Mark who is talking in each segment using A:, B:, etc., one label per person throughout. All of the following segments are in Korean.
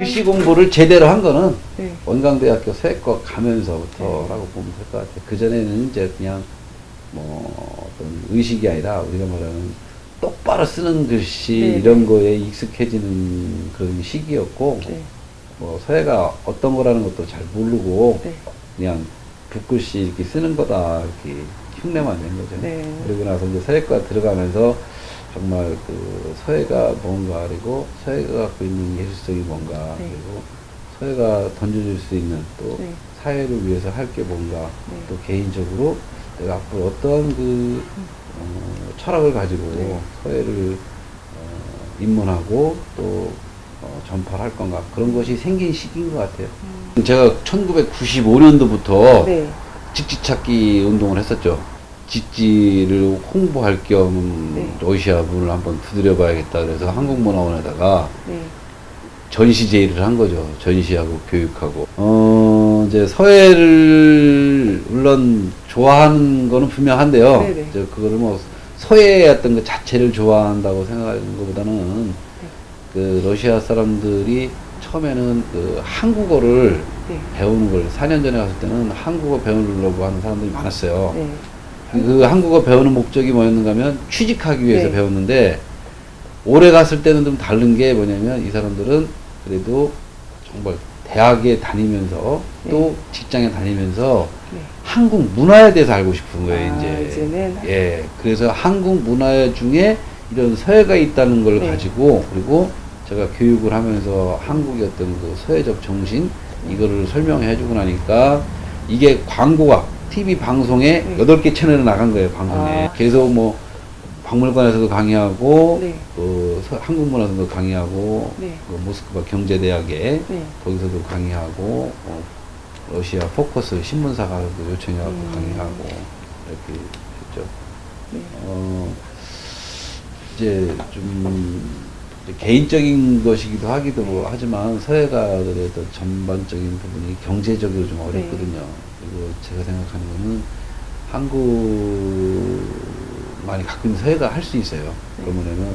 A: 글씨 공부를 제대로 한 거는
B: 네.
A: 원광대학교 서예과 가면서부터라고 보면 될 것 같아요. 그전에는 이제 그냥 뭐 어떤 의식이 아니라 우리가 말하는 똑바로 쓰는 글씨
B: 네,
A: 이런
B: 네.
A: 거에 익숙해지는 그런 시기였고
B: 네.
A: 뭐 서예가 어떤 거라는 것도 잘 모르고
B: 네.
A: 그냥 붓글씨 이렇게 쓰는 거다 이렇게 흉내만 낸 거죠.
B: 네.
A: 그리고 나서 이제 서예과 들어가면서 정말 그 서예가 뭔가 그리고 서예가 갖고 있는 예술성이 뭔가
B: 네.
A: 그리고 서예가 던져줄 수 있는 또
B: 네.
A: 사회를 위해서 할 게 뭔가
B: 네.
A: 또 개인적으로 내가 앞으로 어떤 그 어, 철학을 가지고
B: 네.
A: 서예를 어, 입문하고 또 어, 전파를 할 건가 그런 것이 생긴 시기인 것 같아요. 제가 1995년도부터
B: 네.
A: 직지 찾기 운동을 했었죠. 직지를 홍보할 겸
B: 네.
A: 러시아 문을 한번 두드려 봐야겠다 그래서 한국문화원에다가
B: 네.
A: 전시 제의를 한 거죠. 전시하고 교육하고. 어, 이제 서예를 물론 좋아하는 거는 분명한데요.
B: 네네.
A: 이제 그거를 뭐 서예 어떤 것 자체를 좋아한다고 생각하는 것보다는 그 러시아 사람들이 처음에는 그 한국어를
B: 네.
A: 배우는 걸 4년 전에 갔을 때는 한국어 배우려고 하는 사람들이 많았어요.
B: 네.
A: 그 한국어 배우는 목적이 뭐였는가 하면 취직하기 위해서
B: 네.
A: 배웠는데 올해 갔을 때는 좀 다른 게 뭐냐면 이 사람들은 그래도 정말 대학에 다니면서 또 직장에 다니면서
B: 네.
A: 한국 문화에 대해서 알고 싶은 거예요,
B: 아,
A: 이제.
B: 이제는?
A: 예. 그래서 한국 문화 중에 이런 서예가 있다는 걸
B: 네.
A: 가지고 그리고 제가 교육을 하면서 한국의 어떤 그 서예적 정신 이거를 설명해 주고 나니까 이게 광고가 TV 방송에
B: 네.
A: 여덟 개 채널에 나간 거예요, 방송에.
B: 아.
A: 계속 뭐 박물관에서도 강의하고
B: 네.
A: 그 서- 한국문화에서도 강의하고
B: 네.
A: 그 모스크바 경제대학에
B: 네.
A: 거기서도 강의하고 어, 러시아 포커스 신문사가도 요청해갖고
B: 음.
A: 강의하고 이렇게 했죠.
B: 네.
A: 어, 이제 좀 개인적인 것이기도 하기도 하지만 서예가 그래도 전반적인 부분이 경제적으로 좀 어렵거든요. 그리고 제가 생각하는 거는 한국만이 갖고 있는 서예가 할 수 있어요.
B: 네.
A: 그러면은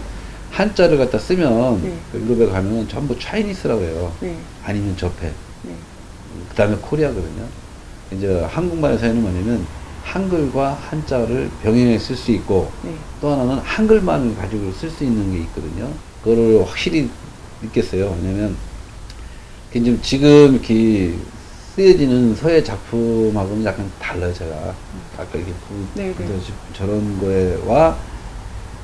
A: 한자를 갖다 쓰면
B: 네.
A: 그 유럽에 가면 전부 차이니스라고 해요.
B: 네.
A: 아니면 접해.
B: 네.
A: 그 다음에 코리아거든요. 이제 한국말의 서예는 뭐냐면 한글과 한자를 병행해 쓸 수 있고
B: 네.
A: 또 하나는 한글만 가지고 쓸 수 있는 게 있거든요. 그거를 확실히 느꼈어요. 왜냐면 지금 지금 이렇게 쓰여지는 서예 작품하고는 약간 달라요, 제가. 아까 이렇게 부,
B: 네, 네.
A: 저런 거에와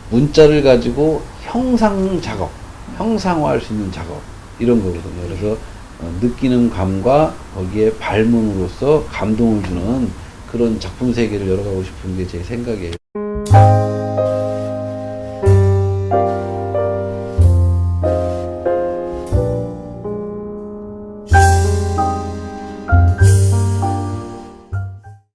A: 문자를 가지고 형상 작업, 형상화할 수 있는 작업, 이런 거거든요. 그래서 어, 느끼는 감과 거기에 발문으로서 감동을 주는 그런 작품 세계를 열어가고 싶은 게 제 생각이에요.